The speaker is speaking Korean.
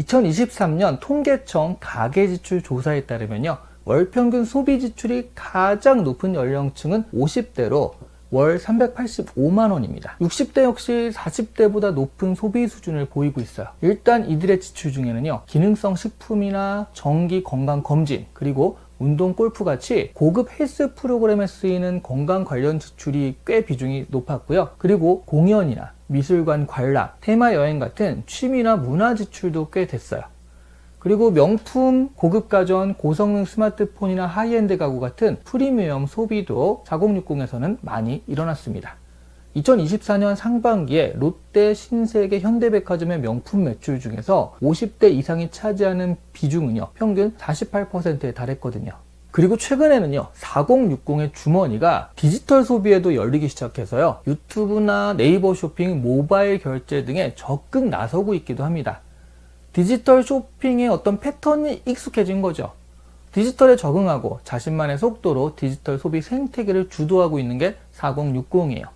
2023년 통계청 가계지출 조사에 따르면요. 월 평균 소비 지출이 가장 높은 연령층은 50대로 월 385만 원입니다. 60대 역시 40대보다 높은 소비 수준을 보이고 있어요. 일단 이들의 지출 중에는요. 기능성 식품이나 정기 건강 검진 그리고 운동 골프 같이 고급 헬스 프로그램에 쓰이는 건강 관련 지출이 꽤 비중이 높았고요. 그리고 공연이나 미술관 관람, 테마 여행 같은 취미나 문화 지출도 꽤 됐어요. 그리고 명품, 고급 가전, 고성능 스마트폰이나 하이엔드 가구 같은 프리미엄 소비도 4060에서는 많이 일어났습니다. 2024년 상반기에 롯데, 신세계, 현대백화점의 명품 매출 중에서 50대 이상이 차지하는 비중은요, 평균 48%에 달했거든요. 그리고 최근에는요, 4060의 주머니가 디지털 소비에도 열리기 시작해서요, 유튜브나 네이버 쇼핑, 모바일 결제 등에 적극 나서고 있기도 합니다. 디지털 쇼핑의 어떤 패턴이 익숙해진 거죠. 디지털에 적응하고 자신만의 속도로 디지털 소비 생태계를 주도하고 있는 게 4060이에요.